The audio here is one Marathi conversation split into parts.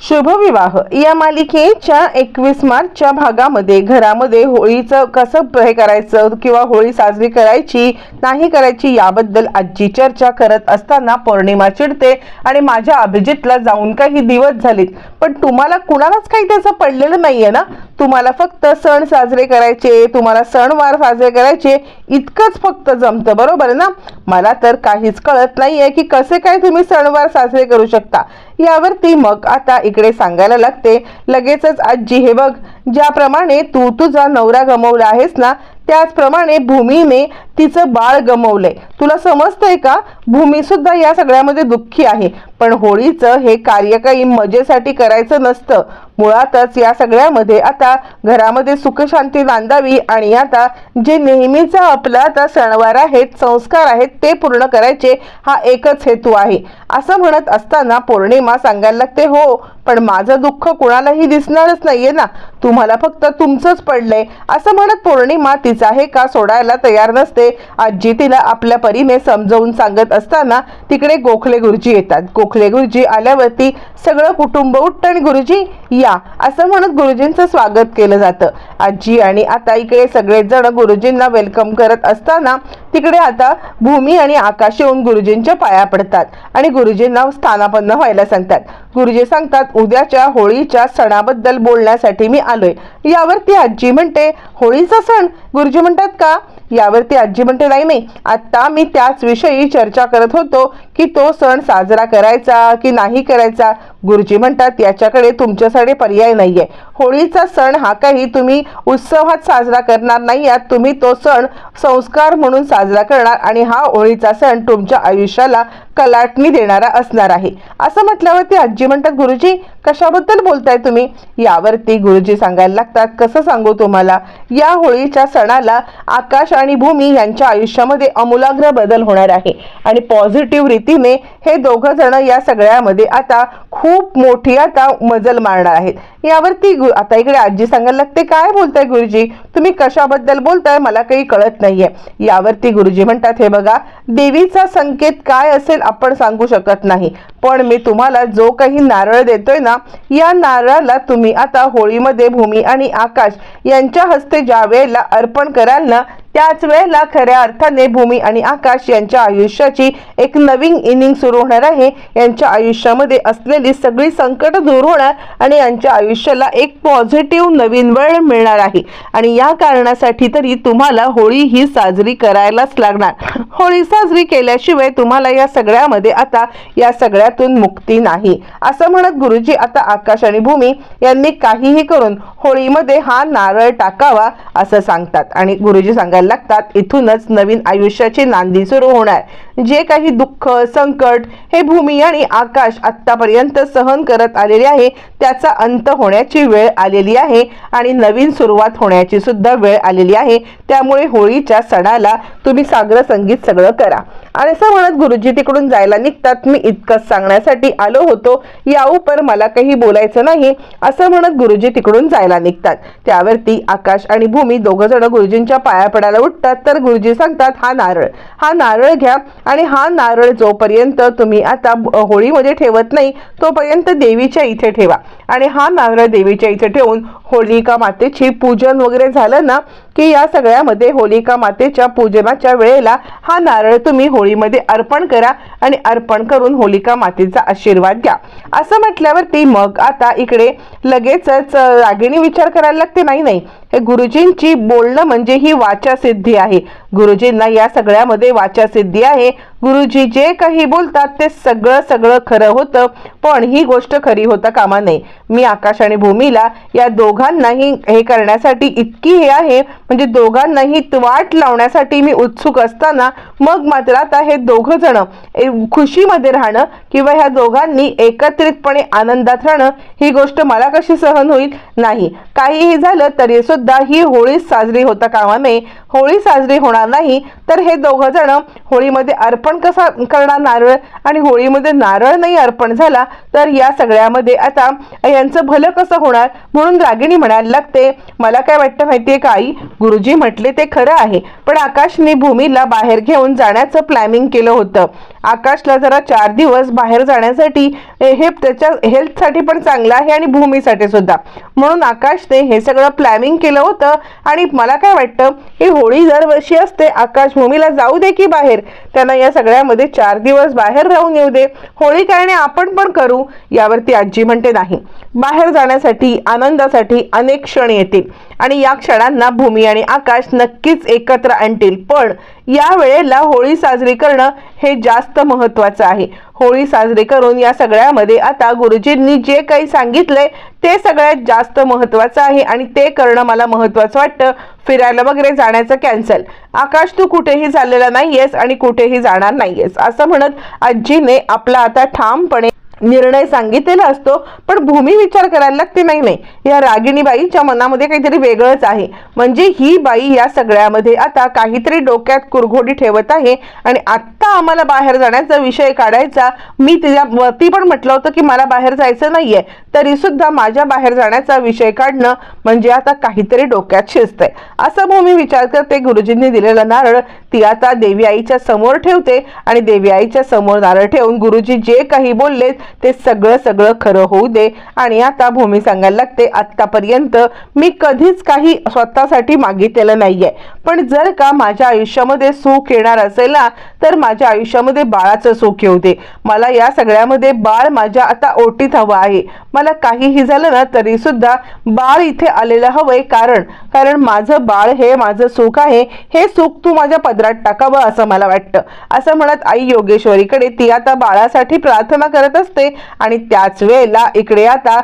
शुभविवाह. या मालिकेच्या एकवीस मार्चच्या भागामध्ये घरामध्ये होळीचं कसं हे करायचं किंवा होळी साजरी करायची नाही करायची याबद्दल आजची चर्चा करत असताना पौर्णिमा चिडते आणि माझ्या अभिजितला जाऊन काही दिवस झालेत. पण तुम्हाला कुणालाच काही त्याचं पडलेलं नाहीये ना? तुम्हाला फक्त सण साजरे करायचे तुम्हाला सणवार साजरे करायचे इतकंच फक्त जमतं बरोबर ना? मला तर काहीच कळत नाही आहे की कसे काय तुम्ही सणवार साजरे करू शकता. यावरती मग आता इकडे सांगायला लागते लगेचच आजी हे बघ ज्याप्रमाणे तू तुझा नवरा गमवला आहेस ना त्याचप्रमाणे भूमीने तिचं बाळ गमवलंय. तुला समजतंय का? भूमी सुद्धा या सगळ्यामध्ये दुःखी आहे. पण होळीचं हे कार्य काही मजेसाठी करायचं नसतं. मुळातच या सगळ्यामध्ये आता घरामध्ये सुखशांती नांदावी आणि आता जे नेहमीचा आपला आता सणवार आहेत संस्कार आहेत ते पूर्ण करायचे हा एकच हेतू आहे. असं म्हणत असताना पौर्णिमा सांगायला लागते हो पण माझं दुःख कुणालाही दिसणारच नाहीये ना. तुम्हाला फक्त तुमचंच पडलंय. असं म्हणत पौर्णिमा तिचा हे का सोडायला तयार नसते. आजी तिला आपल्या परीने समजावून सांगत असताना तिकडे गोखले गुरुजी येतात. गोखले गुरुजी आल्यावरती सगळं कुटुंब उठतं आणि गुरुजी या. असं म्हणत गुरुजींचं स्वागत केलं जातं. आजी आणि आता इकडे सगळेजण गुरुजींना वेलकम करत असताना तिकडे आता भूमी आणि आकाश येऊन गुरुजींच्या पाया पडतात आणि गुरुजींना स्थानापन्न व्हायला सांगतात. गुरुजी सांगतात उद्याच्या होळीच्या सणाबद्दल बोलण्यासाठी मी आलोय. यावरती आजी म्हणते होळीचा सण? गुरुजी म्हणतात का? यावरती आजी म्हणते नाही नाही आत्ता मी त्याच विषयी चर्चा करत होतो की तो सण साजरा करायचा की नाही करायचा. गुरुजी म्हणतात याच्याकडे तुमच्यासाठी पर्याय नाहीये. होळीचा सण हा काही तुम्ही उत्सवात साजरा करणार नाही आहात. तुम्ही तो सण संस्कार म्हणून साजरा करणार आणि हा होळीचा सण तुमच्या आयुष्याला कलाटणी देणारा असणार आहे. असं म्हटल्यावरती आजी म्हणतात गुरुजी कशाबद्दल बोलताय तुम्ही? यावरती गुरुजी सांगायला लागतात कसं सांगू तुम्हाला? या होळीच्या सणाला आकाश आणि भूमी यांच्या आयुष्यामध्ये अमूलाग्र बदल होणार आहे. आणि पॉझिटिव्ह रीतीने हे दोघं जण या सगळ्यामध्ये आता खूप मोठी आता मजल मारणार आहेत. यावरती गुरु आता इकडे आजी सांगायला लागते काय बोलताय गुरुजी? तुम्ही कशाबद्दल बोलताय? मला काही कळत नाहीये. यावरती गुरुजी म्हणतात हे बघा देवीचा संकेत काय असेल आपण सांगू शकत नाही. पण मी तुम्हाला जो काही नारळ देतोय ना या नारळाला तुम्ही आता होळीमध्ये भूमी आणि आकाश यांच्या हस्ते ज्या वेळेला अर्पण कराल ना त्याच वेळेला खऱ्या अर्थाने भूमी आणि आकाश यांच्या आयुष्याची एक नवीन इनिंग सुरू होणार आहे. यांच्या आयुष्यामध्ये असलेली सगळी संकट दूर होणार आणि यांच्या आयुष्य आयुष्याला एक पॉझिटिव्ह नवीन वळ मिळणार आहे. आणि या कारणासाठी तरी तुम्हाला होळी ही साजरी करायलाच लागणार. होळी साजरी केल्याशिवाय तुम्हाला या सगळ्यामध्ये आता या सगळ्यातून मुक्ती नाही. असं म्हणत गुरुजी आता आकाश आणि भूमी यांनी काहीही करून होळीमध्ये हा नारळ टाकावा असं सांगतात. आणि गुरुजी सांगायला लागतात इथूनच नवीन आयुष्याची नांदी सुरू होणार. जे काही दुःख संकट हे भूमी आणि आकाश आत्तापर्यंत सहन करत आलेले आहे त्याचा अंत होण्याची वेळ आलेली आहे आणि नवीन सुरुवात होण्याची सुद्धा वेळ आलेली आहे. त्यामुळे होळीच्या सणाला तुम्ही सागर संगीत सगळं करा. आणि असं म्हणत गुरुजी तिकडून जायला निघतात. मी इतकंच सांगण्यासाठी आलो होतो. या उपर मला काही बोलायचं नाही असं म्हणत गुरुजी तिकडून जायला निघतात. त्यावरती आकाश आणि भूमी दोघं जण गुरुजींच्या पाया पडायला उठतात. तर गुरुजी सांगतात हा नारळ. हा नारळ घ्या. आणि हा नारळ जोपर्यंत तुम्ही आता होळीमध्ये ठेवत नाही तोपर्यंत देवीच्या इथे ठेवा. आणि हा नारळ देवीच्या इथे ठेवून होलिका मातेची पूजन वगैरे झालं ना की या सगळ्यामध्ये होलिका मातेच्या पूजनाच्या वेळेला हा नारळ तुम्ही होळीमध्ये अर्पण करा आणि अर्पण करून होलिका मातेचा आशीर्वाद घ्या. असं म्हटल्यावरती मग आता इकडे लगेचच रागिणी विचार करायला लागते. नाही नाही. हे गुरुजींची बोलणं म्हणजे ही वाचा सिद्धी आहे. गुरुजींना या सगळ्यामध्ये वाचा सिद्धी आहे. गुरुजी जे काही बोलतात ते सगळं सगळं खरं होतं पण ही गोष्ट खरी होता कामा नये. मी आकाश आणि भूमीला या दोघांनाही हे करण्यासाठी इतकी हे आहे म्हणजे दोघांनाही वाट लावण्यासाठी मी उत्सुक असताना मग मात्र आता हे दोघं जण खुशीमध्ये राहणं किंवा ह्या दोघांनी एकत्रितपणे आनंदात राहणं ही गोष्ट मला कशी सहन होईल? नाही. काहीही झालं तरी सुद्धा ही होळी साजरी होता कामा नये. होळी साजरी होणार नाही तर हे दोघं जण होळीमध्ये अर्पण कसा करणार नारळ? आणि होळीमध्ये नारळ नाही अर्पण झाला तर या सगळ्यामध्ये आता यांचं भलं कसं होणार? म्हणून रागिणी म्हणायला लागते मला काय वाटतं माहितीये का आई? गुरुजी म्हटले ते खरं आहे पण आकाशने भूमीला बाहेर घेऊन जाण्याचं प्लॅनिंग केलं होतं. आकाशला जरा चार दिवस बाहेर जाण्यासाठी हे त्याच्या हेल्थसाठी पण चांगलं आहे आणि भूमीसाठी सुद्धा. म्हणून आकाशने हे सगळं प्लॅनिंग केलं होतं आणि मला काय वाटतं ही होळी दरवर्षी असते आकाश भूमीला जाऊ दे की बाहेर? त्यांना या सगळ्यामध्ये चार दिवस बाहेर राहून येऊ दे. होळी करणे आपण पण करू यावरती आजी म्हणते नाही. बाहेर जाण्यासाठी आनंदासाठी अनेक क्षण येतील. आणि या क्षणांना भूमी आणि आकाश नक्कीच एकत्र आणतील. पण या वेळेला होळी साजरी करणं हे जास्त महत्वाचं आहे. होळी साजरी करून या सगळ्यामध्ये आता गुरुजींनी जे काही सांगितलंय ते सगळ्यात जास्त महत्वाचं आहे आणि ते करणं मला महत्वाचं वाटतं. फिरायला वगैरे जाण्याचं कॅन्सल आकाश तू कुठेही झालेला नाहीयेस आणि कुठेही जाणार नाहीयेस. असं म्हणत आजीने आपला आता ठामपणे निर्णय सांगितलेला असतो पण भूमी विचार करायला लागते नाही नाही. या रागिणी बाईच्या मनामध्ये काहीतरी वेगळंच आहे. म्हणजे ही बाई या सगळ्यामध्ये आता काहीतरी डोक्यात कुरघोडी ठेवत आहे आणि आत्ता आम्हाला बाहेर जाण्याचा विषय काढायचा. मी तिच्या वरती पण म्हटलं होतं की मला बाहेर जायचं नाहीये. तरी सुद्धा माझ्या बाहेर जाण्याचा विषय काढणं म्हणजे आता काहीतरी डोक्यात शिजतंय. असं भूमी विचार करते गुरुजींनी दिलेला नारळ ती आता देवी आईच्या समोर ठेवते आणि देवी आईच्या समोर नारळ ठेवून गुरुजी जे काही बोललेत ते सगळं सगळं खरं होऊ दे. आणि आता भूमी सांगायला लागते आत्तापर्यंत मी कधीच काही स्वतःसाठी मागितलेलं नाहीये. पण जर का माझ्या आयुष्यामध्ये सुख येणार असेल ना तर माझ्या आयुष्यामध्ये बाळाचं सुख येऊ दे. मला या सगळ्यामध्ये बाळ माझ्या आता ओटीत हवं आहे. मला काहीही झालं ना तरी सुद्धा बाळ इथे आलेलं हवंय. कारण कारण माझं बाळ हे माझं सुख आहे. हे सुख तू माझ्या पदरात टाकावं असं मला वाटतं. असं म्हणत आई योगेश्वरीकडे ती आता बाळासाठी प्रार्थना करत असते. आणि त्याच वेळेला इकडे आता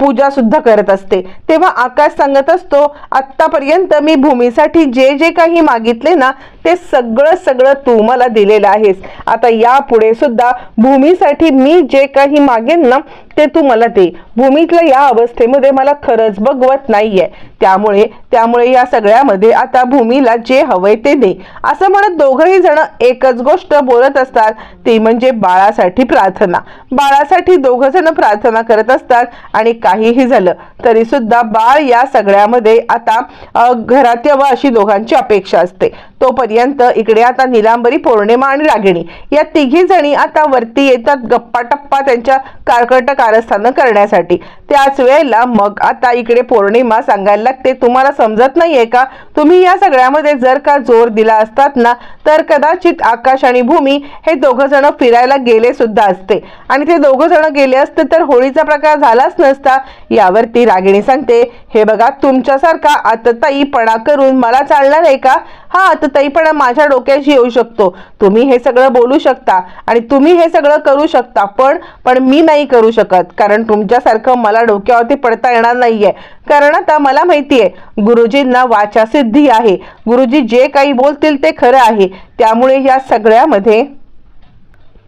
पूजा सुद्धा करत असते. तेव्हा आकाश सांगत असतो आत्तापर्यंत मी भूमीसाठी जे जे काही मागितले ना ते सगळं सगळं तू मला दिलेलं आहेस. आता यापुढे सुद्धा भूमीसाठी मी जे काही मागेन ना ते तू मला दे. भूमीतल्या या अवस्थेमध्ये मला खरंच बघवत नाहीये. त्यामुळे त्यामुळे या सगळ्यामध्ये आता भूमीला जे हवंय ते दे. असं म्हणत दोघही जण एकच गोष्ट बोलत असतात. ती म्हणजे बाळासाठी प्रार्थना. बाळासाठी दोघ जण प्रार्थना करत असतात आणि काहीही झालं तरी सुद्धा बाळ या सगळ्यामध्ये आता घरात यावं अशी दोघांची अपेक्षा असते. तोपर्यंत इकडे आता निलांबरी पौर्णिमा आणि रागिणी या तिघी जणी आता वरती येतात गप्पा टप्पा त्यांच्या कारकट कारस्थानं करण्यासाठी. त्याच वेळेला मग आता इकडे पौर्णिमा सांगायला लागते. तुम्हाला समजत नाहीये का? तुम्ही या सगळ्यामध्ये जर का जोर दिला असतात ना तर कदाचित आकाश आणि भूमी हे दोघं जण फिरायला गेले सुद्धा असते. आणि ते दोघं जण गेले असते तर होळीचा प्रकार झालाच नसता. यावरती रागिणी सांगते हे बघा तुमच्यासारखा आतताईपणा करून मला चालणार आहे का? हा आतताईपणा माझ्या डोक्याशी येऊ शकतो. तुम्ही हे सगळं बोलू शकता आणि तुम्ही हे सगळं करू शकता. पण पण मी नाही करू शकत. कारण तुमच्यासारखं मला डोक्यावरती पडता येणार नाहीये. कारण आता मला माहिती आहे गुरुजींना वाचा सिद्धी आहे. गुरुजी जे काही बोलतील ते खरं आहे. त्यामुळे या सगळ्यामध्ये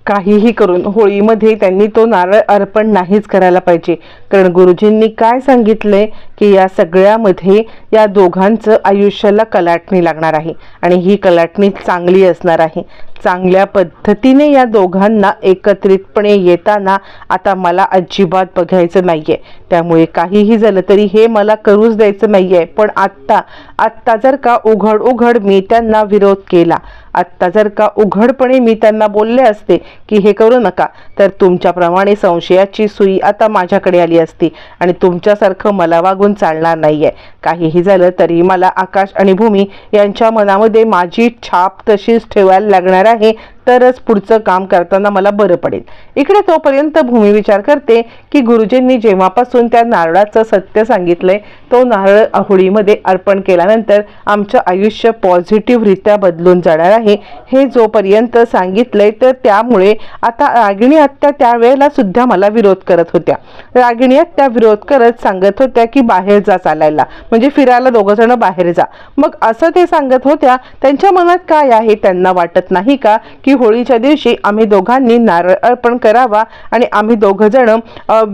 काहीही करून होळीमध्ये त्यांनी तो नारळ अर्पण नाहीच करायला पाहिजे. कारण गुरुजींनी काय सांगितलंय? की या सगळ्यामध्ये या दोघांचं आयुष्याला कलाटणी लागणार आहे. आणि ही कलाटणी चांगली असणार आहे. चांगल्या पद्धतीने या दोघांना एकत्रितपणे येताना आता मला अजिबात बघायचं नाही आहे त्यामुळे काहीही झालं तरी हे मला करूच द्यायचं नाही आहे पण आत्ता आत्ता जर का उघड उघड मी त्यांना विरोध केला आत्ता जर का उघडपणे मी त्यांना बोलले असते की हे करू नका तर तुमच्याप्रमाणे संशयाची सुई आता माझ्याकडे आली असती आणि तुमच्यासारखं मला वागून चालणार नाही आहे काहीही झालं तरी मला आकाश आणि भूमी यांच्या मनामध्ये माझी छाप तशीच ठेवायला लागणार आहे तरच पुढचं काम करताना मला बरं पडेल. इकडे तोपर्यंत भूमी विचार करते की गुरुजींनी जेव्हापासून त्या नारळाचं सत्य सांगितलंय तो नारळ होळीमध्ये अर्पण केल्यानंतर आमचं आयुष्य पॉझिटिव्हरित्या बदलून जाणार आहे. हे जोपर्यंत सांगितलंय तर त्यामुळे आता रागिणी आत्या त्यावेळेला सुद्धा मला विरोध करत होत्या. रागिणी आत्या विरोध करत सांगत होत्या की बाहेर जा चालायला. म्हणजे फिरायला दोघं जण बाहेर जा. मग असं ते सांगत होत्या त्यांच्या मनात काय आहे? त्यांना वाटत नाही का की होळीच्या दिवशी आम्ही दोघांनी नारळ अर्पण करावा आणि आम्ही दोघं जण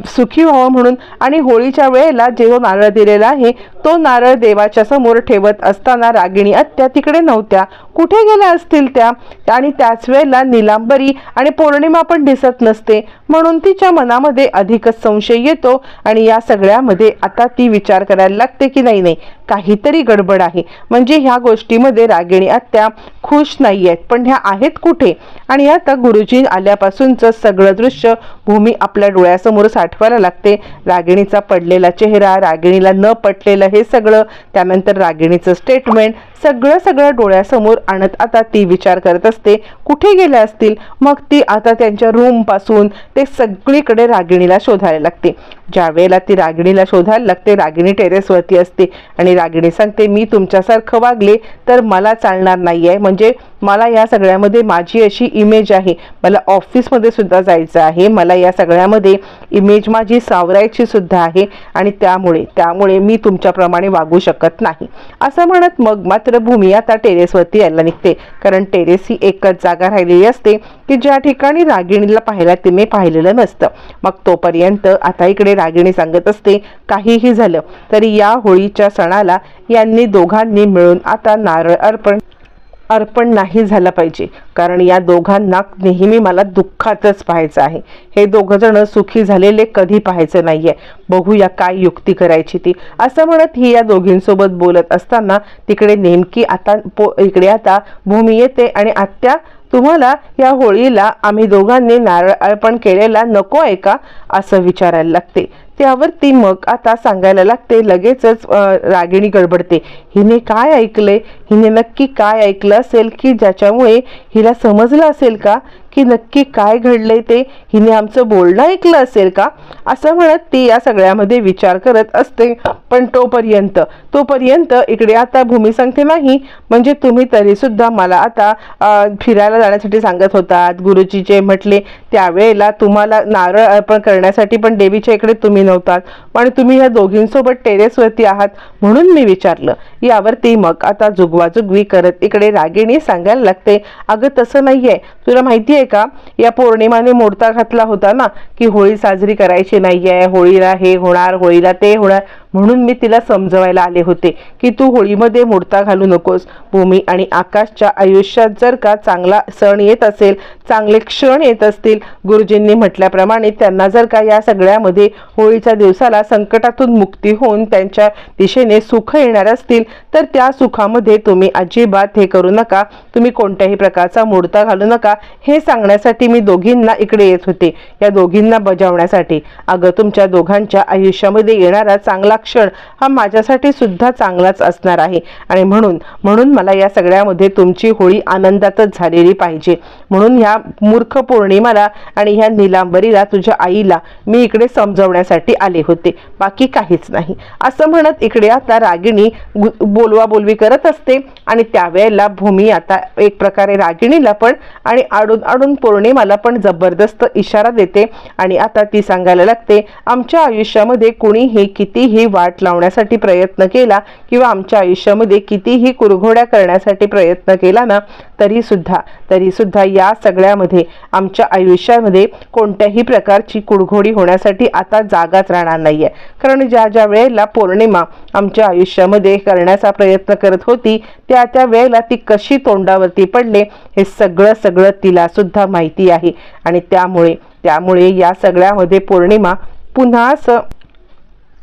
सुखी व्हावं म्हणून आणि होळीच्या वेळेला जे जो नारळ दिलेला आहे तो नारळ देवाच्या समोर ठेवत असताना रागिणी आत्या तिकडे नव्हत्या. कुठे गेल्या असतील त्या? आणि त्याच वेळेला निलांबरी आणि पौर्णिमा पण दिसत नसते. म्हणून तिच्या मनामध्ये अधिकच संशय येतो आणि या सगळ्यामध्ये आता ती विचार करायला लागते की नाही नाही काहीतरी गडबड आहे. म्हणजे ह्या गोष्टीमध्ये रागिणी आत्या खुश नाही आहेत पण ह्या आहेत कुठे? आहे आणि आता गुरुजी आल्यापासूनचं सगळं दृश्य भूमी आपल्या डोळ्यासमोर साठवायला लागते. रागिणीचा पडलेला चेहरा रागिणीला न पटलेलं हे सगळं. त्यानंतर रागिणीचं स्टेटमेंट सगळं सगळं डोळ्यासमोर आणत आता ती विचार करत असते कुठे गेल्या असतील? मग ती आता त्यांच्या रूमपासून ते सगळीकडे रागिणीला शोधायला लागते. ज्या वेळेला ती रागिणीला शोधायला लागते रागिणी टेरेसवरती असते आणि रागिणी सांगते मी तुमच्यासारखं वागले तर मला चालणार नाही आहे म्हणजे मला या सगळ्यामध्ये माझी अशी इमेज आहे. मला ऑफिसमध्ये सुद्धा जायचं आहे. मला या सगळ्यामध्ये इमेज माझी सावरायची सुद्धा आहे आणि त्यामुळे त्यामुळे मी तुमच्याप्रमाणे वागू शकत नाही. असं म्हणत मग मात्र भूमी आता टेरेसवरती यायला निघते. कारण टेरेस ही एकच जागा राहिलेली असते की ज्या ठिकाणी रागिणीला पाहायला तिने पाहिलेलं नसतं. मग तोपर्यंत आता इकडे रागिणी सांगत असते काहीही झालं तरी या होळीच्या सणाला यांनी दोघांनी मिळून आता नारळ अर्पण अर्पण नाही झालं पाहिजे. कारण या दोघांना नेहमी मला दुःखातच पाहायचं आहे. हे दोघं जण सुखी झालेले कधी पाहायचं नाही आहे बघूया काय युक्ती करायची ती. असं म्हणत ही या दोघींसोबत बोलत असताना तिकडे नेमकी आता पो इकडे आता भूमी येते आणि आत्या तुम्हाला या होळीला आम्ही दोघांनी नारळ अर्पण केलेला नको आहे का? असं विचारायला लागते. त्यावर ती मग आता सांगायला लागते लगेचच रागिणी गडबडते. हिने काय ऐकले? हिने नक्की काय ऐकलं असेल की ज्याच्यामुळे हिला समजलं असेल का? की नक्की काय घडलंय ते हिने आमचं बोलणं ऐकलं असेल का? असं म्हणत ती या सगळ्यामध्ये विचार करत असते. पण तोपर्यंत तोपर्यंत इकडे आता भूमी सांगते नाही म्हणजे तुम्ही तरी सुद्धा मला आता फिरायला जाण्यासाठी सांगत होतात. गुरुजी जे म्हटले त्यावेळेला तुम्हाला नारळ अर्पण करण्यासाठी पण देवीच्या इकडे तुम्ही नव्हतात. पण तुम्ही ह्या दोघींसोबत टेरेसवरती आहात म्हणून मी विचारलं. यावरती मग आता जुगवाजुगवी करत इकडे रागिणी सांगायला लागते अगं तसं नाहीये. तुला माहिती आहे का? या पौर्णिमाने मोडता घातला होता ना की होळी साजरी करायची नाहीये होळीला हे होणार होळीला ते होणार. म्हणून मी तिला समजवायला आले होते की तू होळीमध्ये मोडता घालू नकोस. भूमी आणि आकाशच्या आयुष्यात जर का चांगला सण येत असेल चांगले क्षण येत असतील गुरुजींनी म्हटल्याप्रमाणे त्यांना जर का या सगळ्यामध्ये होळीच्या दिवसाला संकटातून मुक्ती होऊन त्यांच्या दिशेने सुख येणार असतील तर त्या सुखामध्ये तुम्ही अजिबात हे करू नका. तुम्ही कोणत्याही प्रकारचा मोडता घालू नका. हे सांगण्यासाठी मी दोघींना इकडे येत होते. या दोघींना बजावण्यासाठी. अगं तुमच्या दोघांच्या आयुष्यामध्ये येणारा चांगला क्षण हा माझ्यासाठी सुद्धा चांगलाच असणार आहे. आणि म्हणून म्हणून मला या सगळ्यामध्ये तुमची होळी आनंदातच झालेली पाहिजे. म्हणून ह्या मूर्ख पौर्णिमाला आणि ह्या निलांबरीला तुझ्या आईला मी इकडे समजवण्यासाठी आले होते. बाकी काहीच नाही. असं म्हणत इकडे आता रागिणी गु- बोलवा बोलवी करत असते आणि त्यावेळेला भूमी आता एक प्रकारे रागिणीला पण आणि आडून आडून पौर्णिमाला पण जबरदस्त इशारा देते आणि आता ती सांगायला लागते आमच्या आयुष्यामध्ये कुणीही कितीही वाट लावण्यासाठी प्रयत्न केला किंवा आमच्या आयुष्यामध्ये कितीही कुरघोड्या करण्यासाठी प्रयत्न केला ना तरी सुद्धा तरी सुद्धा या सगळ्यामध्ये आमच्या आयुष्यामध्ये कोणत्याही प्रकारची कुडघोडी होण्यासाठी आता जागाच राहणार नाहीये. कारण ज्या ज्या वेळेला पौर्णिमा आमच्या आयुष्यामध्ये करण्याचा प्रयत्न करत होती त्या त्या वेळेला ती कशी तोंडावरती पडले हे सगळं सगळं तिला सुद्धा माहिती आहे. आणि त्यामुळे त्यामुळे या सगळ्यामध्ये पौर्णिमा पुन्हा असं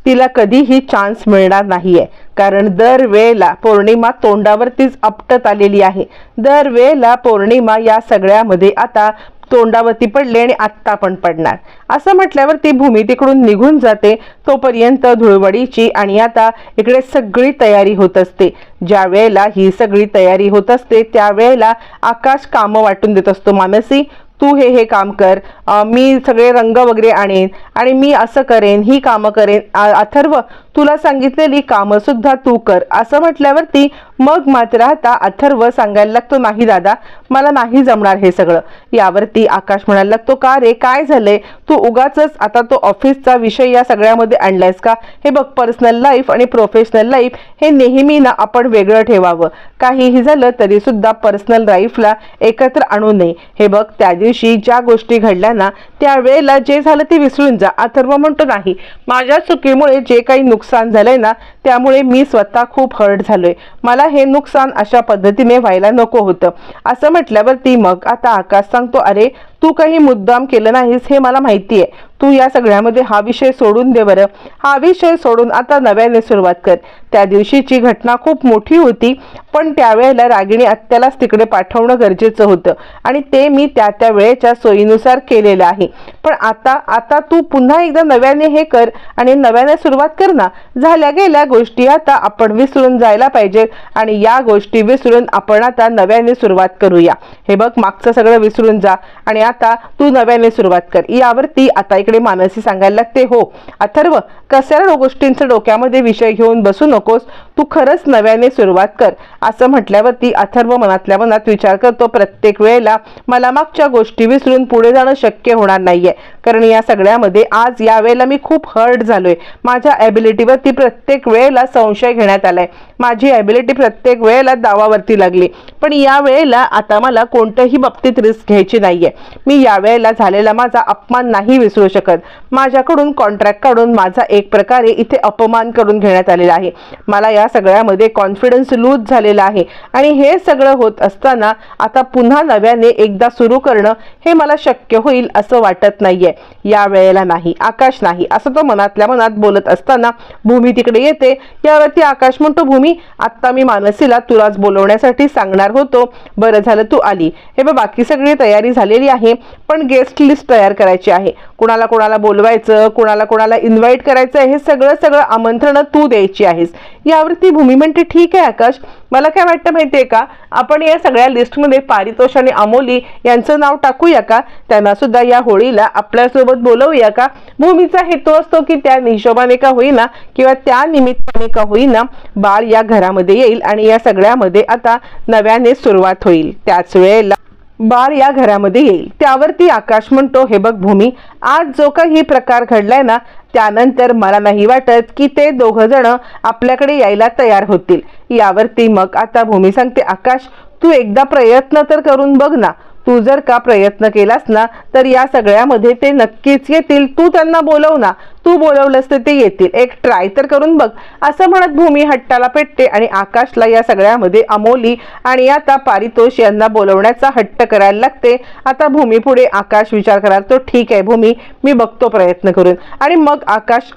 तिला कधीही चान्स मिळणार नाहीये. कारण दरवेळेला पौर्णिमा तोंडावरतीच आपटत आलेली आहे. दरवेळेला पौर्णिमा या सगळ्यामध्ये आता तोंडावरती पडले आणि आत्ता पण पडणार. असं म्हटल्यावर ती भूमी तिकडून निघून जाते. तोपर्यंत धुळवडीची आणि आता इकडे सगळी तयारी होत असते. ज्या वेळेला ही सगळी तयारी होत असते त्यावेळेला आकाश कामं वाटून देत असतो मानसी. तू हे हे काम कर. मी सगळे रंग वगैरे आणेन आणि मी असं करेन ही कामं करेन. अथर्व तुला सांगितलेली कामं सुद्धा तू कर. असं म्हटल्यावरती मग मात्र आता अथर्व सांगायला लागतो नाही दादा मला नाही जमणार हे सगळं. यावरती आकाश म्हणायला लागतो का रे काय झालंय? तू उगाच आता तो ऑफिसचा विषय या सगळ्यामध्ये आणलायस का? हे बघ पर्सनल लाईफ आणि प्रोफेशनल लाईफ हे नेहमी ना आपण वेगळं ठेवावं. काहीही झालं तरी सुद्धा पर्सनल लाईफला एकत्र आणू नये. हे बघ त्या दिवशी ज्या गोष्टी घडल्या ना त्यावेळेला जे झालं ते विसरून जा. अथर्व म्हणतो नाही माझ्या चुकीमुळे जे काही नुकसान नुकसान झालंय ना त्यामुळे मी स्वतः खूप हर्ट झालोय. मला हे नुकसान अशा पद्धतीने व्हायला नको होतं. असं म्हटल्यावर ती मग आता आकाश सांगतो अरे तू काही मुद्दाम केलं नाहीस हे मला माहिती आहे तू या सगळ्यामध्ये हा विषय सोडून दे बरं. हा विषय सोडून आता नव्याने सुरुवात कर. त्या दिवशीची घटना खूप मोठी होती पण त्यावेळेला रागिणी आत्यालाच तिकडे पाठवणं गरजेचं होतं. आणि ते मी त्या त्या वेळेच्या सोयीनुसार केलेलं आहे. पण आता आता तू पुन्हा एकदा नव्याने हे कर आणि नव्याने सुरुवात कर ना. झाल्या गेल्या गोष्टी आता आपण विसरून जायला पाहिजे आणि या गोष्टी विसरून आपण आता नव्याने सुरुवात करूया. हे बघ मागचं सगळं विसरून जा आणि आता तू नव्याने सुरुवात कर. यावरती आता इकडे मानसी सांगायला लागते हो अथर्व कशाला गोष्टींचं डोक्यामध्ये विषय घेऊन बसू नकोस? तू खरंच नव्याने सुरुवात कर. असं म्हटल्यावरती अथर्व मनातल्या मनात विचार करतो प्रत्येक वेळेला मला मागच्या गोष्टी विसरून पुढे जाणं शक्य होणार नाहीये. कारण या सगळ्यामध्ये आज या वेळेला मी खूप हर्ट झालोय. माझ्या ॲबिलिटीवरती प्रत्येक वेळेला संशय घेण्यात आलाय. माझी ॲबिलिटी प्रत्येक वेळेला दावावरती लागली. पण या वेळेला आता मला कोणत्याही बाबतीत रिस्क घ्यायची नाहीये. मी यावेळेला झालेला माझा अपमान नाही विसरू शकत. माझ्याकडून कॉन्ट्रॅक्ट काढून माझा एक प्रकारे इथे अपमान करून घेण्यात आलेला आहे. मला या सगळ्यामध्ये कॉन्फिडन्स लूज झालेला आहे. आणि हे सगळं होत असताना आता पुन्हा नव्याने एकदा सुरू करणं हे मला शक्य होईल असं वाटत नाहीये. या वेळेला नाही आकाश नाही असं तो मनातल्या मनात बोलत असताना भूमी तिकडे येते. यावरती आकाश म्हणतो भूमी आत्ता मी मानसीला तुलाच बोलवण्यासाठी सांगणार होतो. बरं झालं तू आली. हे बघ बाकी सगळी तयारी झालेली आहे. पण गेस्ट लिस्ट तयार करायची आहे. कुणाला कुणाला बोलवायचं कुणाला कुणाला इन्व्हाइट करायचं हे सगळं सगळं आमंत्रणं तू द्यायची आहेस. यावरती भूमी म्हणते ठीक आहे आकाश. मला काय वाटतं माहितीये का? आपण या सगळ्या लिस्टमध्ये पारितोष आणि अमोली यांचं नाव टाकूया का? त्यांना सुद्धा या होळीला आपल्यासोबत बोलवूया का? भूमीचा हेतू असतो की त्या हिशोबाने का होईना किंवा त्या निमित्ताने का होईना बाळ या घरामध्ये येईल आणि या सगळ्यामध्ये आता नव्याने सुरुवात होईल. त्याच वेळेला बाळ या घरामध्ये येईल. त्यावरती आकाश म्हणतो हे बघ भूमी आज जो काही प्रकार घडलाय ना त्यानंतर मला नाही वाटत की ते दोघ जण आपल्याकडे यायला तयार होतील. यावरती मग आता भूमी सांगते आकाश तू एकदा प्रयत्न तर करून बघ ना तू जर का प्रयत्न केलास ना तर या सगळ्यामध्ये ते नक्कीच येतील. तू त्यांना बोलव ना. तू बोलवलंस तर ते येतील. एक ट्राय तर करून बघ. असं म्हणत भूमी हट्टाला पेटते आणि आकाशला या सगळ्यामध्ये अमोली आणि आता पारितोष यांना बोलवण्याचा हट्ट करायला लागते. आता भूमी पुढे आकाश विचार कराल तो ठीक आहे भूमी मी बघतो प्रयत्न करून. आणि मग आकाश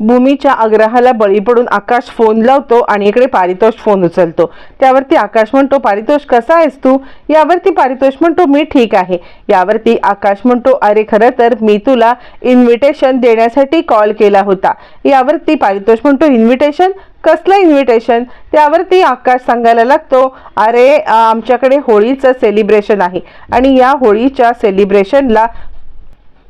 भूमीच्या आग्रहाला बळी पडून आकाश फोन लावतो आणि इकडे पारितोष फोन उचलतो. त्यावरती आकाश म्हणतो पारितोष कसा आहेस तू? यावरती पारितोष म्हणतो मी ठीक आहे. यावरती आकाश म्हणतो अरे खरं तर मी तुला इन्व्हिटेशन देण्यासाठी कॉल केला होता. यावरती पारितोष म्हणतो इन्व्हिटेशन कसलं इन्व्हिटेशन त्यावरती आकाश सांगायला लागतो अरे आमच्याकडे होळीचं सेलिब्रेशन आहे. आणि या होळीच्या सेलिब्रेशनला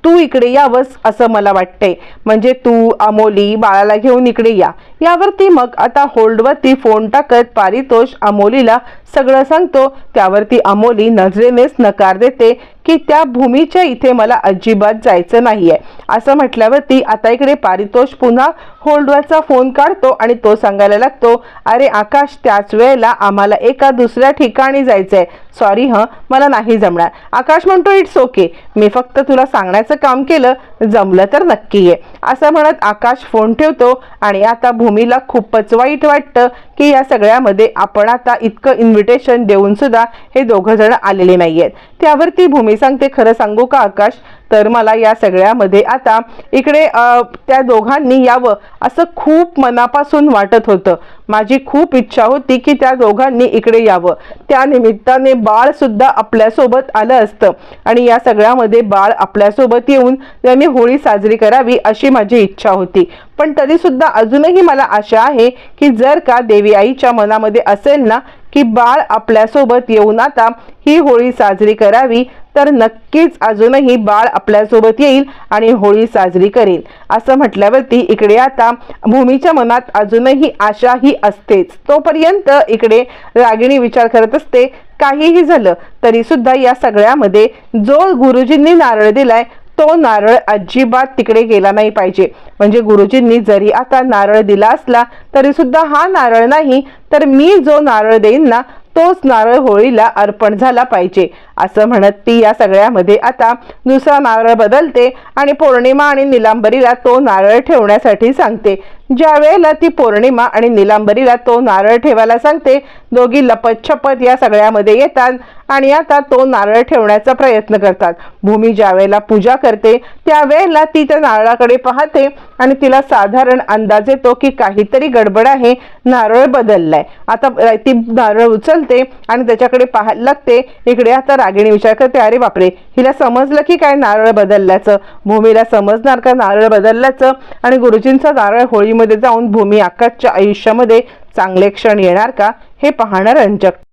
तू इकडे यावंस असं मला वाटतंय. म्हणजे तू अमोली बाळाला घेऊन इकडे या. यावरती मग आता होल्डवरती फोन टाकत पारितोष अमोलीला सगळं सांगतो. त्यावरती अमोली नजरेनेच नकार देते की त्या भूमीच्या इथे मला अजिबात जायचं नाहीये. असं म्हटल्यावरती आता इकडे पारितोष पुन्हा होल्डवरचा फोन काढतो आणि तो सांगायला लागतो अरे आकाश त्याच वेळेला आम्हाला एका दुसऱ्या ठिकाणी जायचंय. सॉरी हं मला नाही जमणार. आकाश म्हणतो इट्स ओके मी फक्त तुला सांगण्याचं काम केलं. जमलं तर नक्की आहे असं म्हणत आकाश फोन ठेवतो आणि आता भूमीला खूपच वाईट वाटतं की या सगळ्यामध्ये आपण आता इतकं इन्व्हिटेशन देऊन सुद्धा हे दोघं जण आलेले नाहीयेत. त्यावरती भूमी सांगते खरं सांगू का आकाश? तर मला या सगळ्यामध्ये आता इकडे त्या दोघांनी यावं असं खूप मनापासून वाटत होतं. माझी खूप इच्छा होती की त्या दोघांनी इकडे यावं. त्या निमित्ताने बाळ सुद्धा आपल्यासोबत आलं असतं. आणि या सगळ्यामध्ये बाळ आपल्यासोबत येऊन त्यांनी होळी साजरी करावी अशी माझी इच्छा होती. पण तरीसुद्धा अजूनही मला आशा आहे की जर का देवी आईच्या मनामध्ये असेल ना की बाळ आपल्यासोबत येऊन आता ही होळी साजरी करावी तर नक्कीच अजूनही बाळ आपल्यासोबत येईल आणि होळी साजरी करेल असं म्हटल्यावरती इकडे आता भूमीच्या मनात अजूनही आशा ही असतेच. तोपर्यंत इकडे रागिणी विचार करत असते काहीही झालं तरी सुद्धा या सगळ्यामध्ये जो गुरुजींनी नारळ दिलाय तो नारळ अजिबात तिकडे गेला नाही पाहिजे. म्हणजे गुरुजींनी जरी आता नारळ दिला असला तरी सुद्धा हा नारळ नाही तर मी जो नारळ देईन ना तोच नारळ होळीला अर्पण झाला पाहिजे असं म्हणत ती या सगळ्यामध्ये आता दुसरा नारळ बदलते आणि पौर्णिमा आणि निलांबरीला तो नारळ ठेवण्यासाठी सांगते. ज्या वेळेला ती पौर्णिमा आणि निलांबरीला तो नारळ ठेवायला सांगते दोघी लपत छपत या सगळ्यामध्ये येतात आणि आता तो नारळ ठेवण्याचा प्रयत्न करतात. भूमी ज्या वेळेला पूजा करते त्यावेळेला ती त्या नारळाकडे पाहते आणि तिला साधारण अंदाज येतो की काहीतरी गडबड आहे नारळ बदललाय. आता ती नारळ उचलते आणि त्याच्याकडे पाहायला लागते इकडे आता रागिणी विचार करते अरे बापरे हिला समजलं की काय नारळ बदलल्याचं? भूमीला समजणार का नारळ बदलल्याचं? आणि गुरुजींचा नारळ होळी मध्ये जाऊन भूमी आकाशच्या आयुष्यामध्ये चांगले क्षण येणार का हे पाहणं रंजक